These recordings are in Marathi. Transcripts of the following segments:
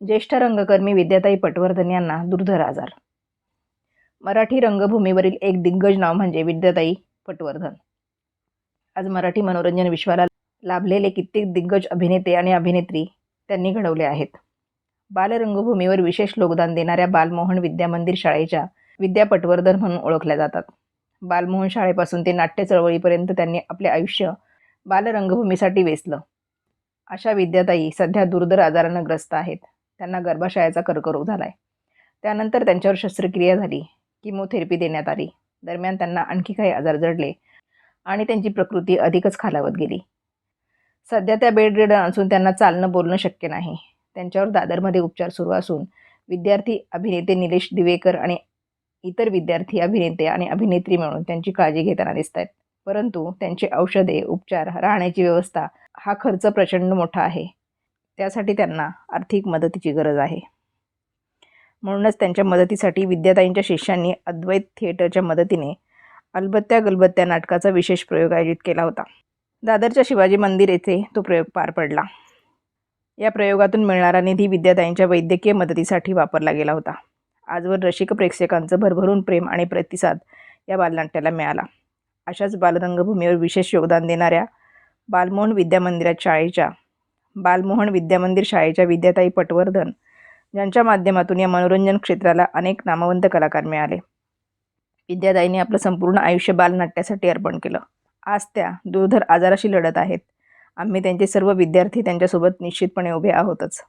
ज्येष्ठ रंगकर्मी विद्याताई पटवर्धन यांना दुर्धर आजार. मराठी रंगभूमीवरील एक दिग्गज नाव म्हणजे विद्याताई पटवर्धन. आज मराठी मनोरंजन विश्वाला लाभलेले कित्येक दिग्गज अभिनेते आणि अभिनेत्री त्यांनी घडवले आहेत. बालरंगभूमीवर विशेष योगदान देणाऱ्या बालमोहन विद्यामंदिर शाळेच्या विद्या पटवर्धन म्हणून ओळखल्या जातात. बालमोहन शाळेपासून ते नाट्य चळवळीपर्यंत त्यांनी आपले आयुष्य बालरंगभूमीसाठी वेचलं. अशा विद्याताई सध्या दुर्धर आजारानं ग्रस्त आहेत. त्यांना गर्भाशयाचा कर्करोग झाला आहे त्यानंतर त्यांच्यावर शस्त्रक्रिया झाली किमोथेरपी देण्यात आली. दरम्यान त्यांना आणखी काही आजार जडले आणि त्यांची प्रकृती अधिकच खालावत गेली. सध्या त्या बेड रिडन असून त्यांना चालणं बोलणं शक्य नाही. त्यांच्यावर दादरमध्ये उपचार सुरू असून विद्यार्थी अभिनेते निलेश दिवेकर आणि इतर विद्यार्थी अभिनेते आणि अभिनेत्री मिळून त्यांची काळजी घेताना दिसत आहेत परंतु त्यांची औषधे उपचार राहण्याची व्यवस्था हा खर्च प्रचंड मोठा आहे. त्यासाठी त्यांना आर्थिक मदतीची गरज आहे. म्हणूनच त्यांच्या मदतीसाठी विद्याताईंच्या शिष्यांनी अद्वैत थिएटरच्या मदतीने अलबत्त्या गलबत्त्या नाटकाचा विशेष प्रयोग आयोजित केला होता. दादरच्या शिवाजी मंदिर येथे तो प्रयोग पार पडला. या प्रयोगातून मिळणारा निधी विद्याताईंच्या वैद्यकीय मदतीसाठी वापरला गेला होता. आजवर रसिक प्रेक्षकांचं भरभरून प्रेम आणि प्रतिसाद या बालनाट्याला मिळाला. अशाच बालरंगभूमीवर विशेष योगदान देणाऱ्या बालमोहन विद्यामंदिरात शाळेच्या बालमोहन विद्यामंदिर शाळेच्या विद्याताई पटवर्धन ज्यांच्या माध्यमातून या मनोरंजन क्षेत्राला अनेक नामवंत कलाकार मिळाले. विद्याताईंनी आपलं संपूर्ण आयुष्य बालनाट्यासाठी अर्पण केलं. आज त्या दुर्धर आजाराशी लढत आहेत. आम्ही त्यांचे सर्व विद्यार्थी त्यांच्यासोबत निश्चितपणे उभे आहोतच.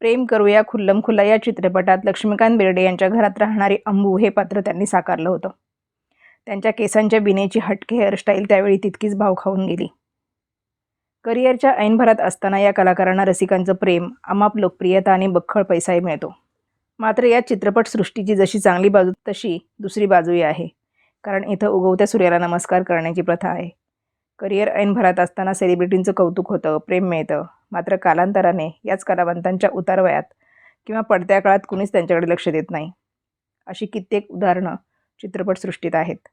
प्रेम करूया खुल्लम खुल्ला या चित्रपटात लक्ष्मीकांत बेर्डे यांच्या घरात राहणारे अंबू हे पात्र त्यांनी साकारलं होतं. त्यांच्या केसांच्या बिनेची हटके हेअरस्टाईल त्यावेळी तितकीच भाव खाऊन गेली. करिअरच्या ऐनभरात असताना या कलाकारांना रसिकांचं प्रेम अमाप लोकप्रियता आणि बख्खळ पैसाही मिळतो. मात्र या चित्रपटसृष्टीची जशी चांगली बाजू तशी दुसरी बाजूही आहे. कारण इथं उगवत्या सूर्याला नमस्कार करण्याची प्रथा आहे. करिअर ऐनभरात असताना सेलिब्रिटींचं कौतुक होतं प्रेम मिळतं. मात्र कालांतराने याच कलावंतांच्या उतारवयात किंवा पडत्या काळात कुणीच त्यांच्याकडे लक्ष देत नाही. अशी कित्येक उदाहरणं चित्रपटसृष्टीत आहेत.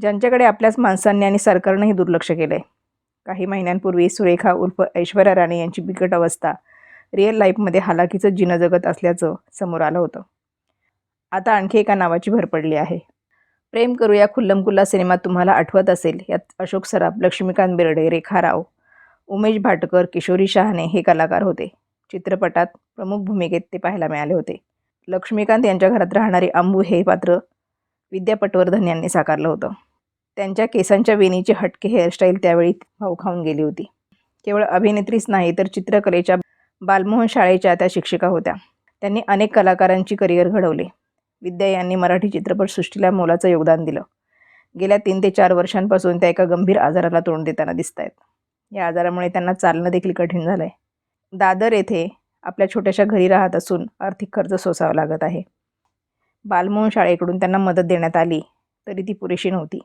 ज्यांच्याकडे आपल्याच माणसांनी आणि सरकारनंही दुर्लक्ष केलं आहे काही महिन्यांपूर्वी सुरेखा उर्फ ऐश्वर्या राणे यांची बिकट अवस्था. रिअल लाईफमध्ये हालाकीचं जिनं जगत असल्याचं समोर आलं होतं. आता आणखी एका नावाची भर पडली आहे. प्रेम करूया खुल्लम खुल्ला सिनेमा तुम्हाला आठवत असेल यात अशोक सराफ लक्ष्मीकांत बेर्डे रेखा राव उमेश भाटकर किशोरी शहाणे हे कलाकार होते. चित्रपटात प्रमुख भूमिकेत ते पाहायला मिळाले होते. लक्ष्मीकांत यांच्या घरात राहणारे अंबू हे पात्र विद्या पटवर्धन यांनी साकारलं होतं. त्यांच्या केसांच्या वेणीची हटके हेअरस्टाईल त्यावेळी भाऊ खाऊन गेली होती. केवळ अभिनेत्रीच नाही तर चित्रकलेच्या बालमोहन शाळेच्या त्या शिक्षिका होत्या. त्यांनी अनेक कलाकारांची करिअर घडवले. विद्या यांनी मराठी चित्रपटसृष्टीला मोलाचं योगदान दिलं. गेल्या तीन ते चार वर्षांपासून त्या एका गंभीर आजाराला तोंड देताना दिसत आहेत या आजारामुळे त्यांना चालणं देखील कठीण झालं आहे दादर येथे आपल्या छोट्याशा घरी राहत असून आर्थिक खर्च सोसावा लागत आहे. बालमोहन शाळेकडून त्यांना मदत देण्यात आली तरी ती पुरेशी नव्हती.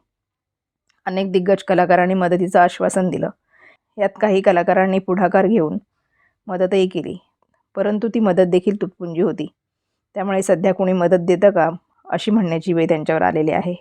अनेक दिग्गज कलाकारांनी मदतीचं आश्वासन दिलं. यात काही कलाकारांनी पुढाकार घेऊन मदतही केली परंतु ती मदत देखील तुटपुंजी होती. त्यामुळे सध्या कोणी मदत देतं का अशी म्हणण्याची वेळ त्यांच्यावर आलेली आहे.